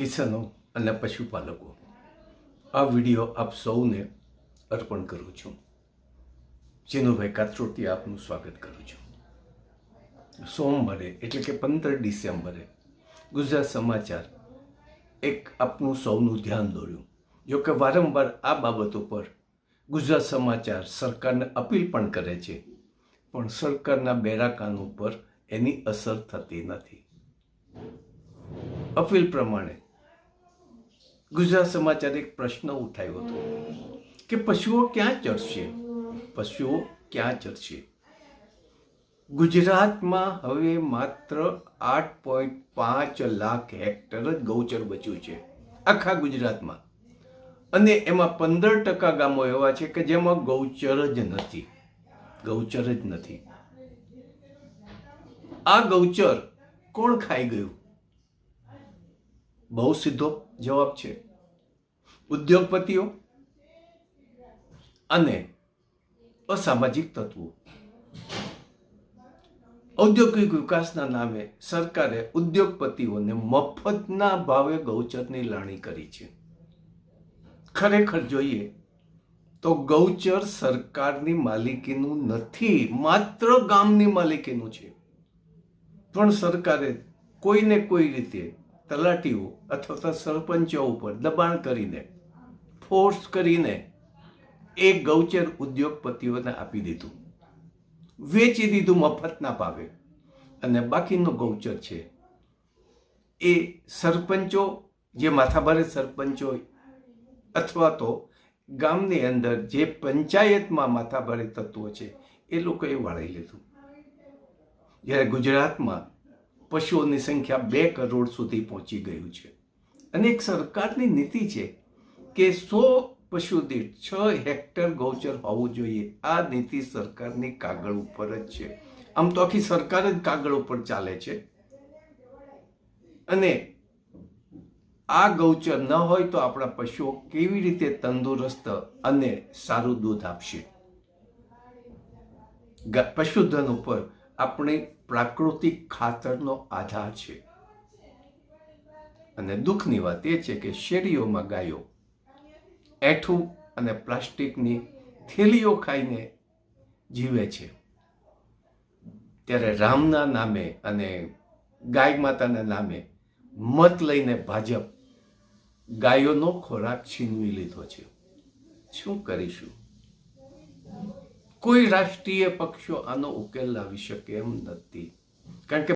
કિસાનો અને પશુપાલકો. આ વીડિયો આપ સૌને અર્પણ કરું છું. જીનુભાઈ કાત્રોટી આપનું સ્વાગત કરું છું. સોમવારે એટલે કે પંદર ડિસેમ્બરે ગુજરાત સમાચાર એક આપનું સૌનું ધ્યાન દોર્યું. જો કે વારંવાર આ બાબતો પર ગુજરાત સમાચાર સરકારને અપીલ પણ કરે છે. પણ સરકારના બેરા ઉપર પર એની અસર થતી નથી. અપીલ પ્રમાણે ગુજરાત સમાચારે એક પ્રશ્ન ઉઠાવ્યો હતો કે પશુઓ ક્યાં ચડશે પશુઓ ક્યાં ચડશે ગુજરાતમાં હવે માત્ર આઠ પોઈન્ટ પાંચ લાખ હેક્ટર જ ગૌચર બચ્યું છે આખા ગુજરાતમાં. અને એમાં પંદર ટકા ગામો એવા છે કે જેમાં ગૌચર જ નથી. ગૌચર જ નથી. આ ગૌચર કોણ ખાઈ ગયું? બહુ સીધો જવાબ છે. ઉદ્યોગપતિઓ અને અસામાજિક તત્વો. ઔદ્યોગિક વિકાસના નામે સરકારે ઉદ્યોગપતિઓને મફતના ભાવે ગૌચરની લાણી કરી છે. ખરેખર જોઈએ તો ગૌચર સરકારની માલિકીનું નથી, માત્ર ગામની માલિકીનું છે. પણ સરકારે કોઈને કોઈ રીતે તલાટીઓ અથવા તો સરપંચો ઉપર દબાણ કરીને ફોર્સ કરીને એ ગૌચર ઉદ્યોગપતિઓને આપી દીધું. વેચી દીધું મફતના ભાવે. અને બાકીનું ગૌચર છે એ સરપંચો, જે માથાભારે સરપંચો અથવા તો ગામની અંદર જે પંચાયતમાં માથાભારે તત્વો છે, એ લોકોએ વાળી લીધું. જ્યારે ગુજરાતમાં પશુઓની સંખ્યા બે કરોડ સુધી પહોંચી ગયું છે. અને એક સરકારની નીતિ છે કે સો પશુ દીઠ છ હેક્ટર ગૌચર હોવું જોઈએ. આ નીતિ સરકારની કાગળ ઉપર જ છે. આમ તો આખી સરકાર જ કાગળ ઉપર ચાલે છે. અને આ ગૌચર ન હોય તો આપણા પશુઓ કેવી રીતે તંદુરસ્ત અને સારું દૂધ આપશે? પશુધન ઉપર આપણી પ્રાકૃતિક ખાતરનો આધાર છે. અને દુઃખની વાત એ છે કે શેરીઓમાં ગાયો, એઠું અને પ્લાસ્ટિકની થેલીઓ ખાઈને જીવે છે. ત્યારે રામના નામે અને ગાય માતાના નામે મત લઈને ભાજપ ગાયોનો ખોરાક છીનવી લીધો છે. શું કરીશું? કોઈ રાષ્ટ્રીય પક્ષો આનો ઉકેલ લાવી શકે એમ નથી. કારણ કે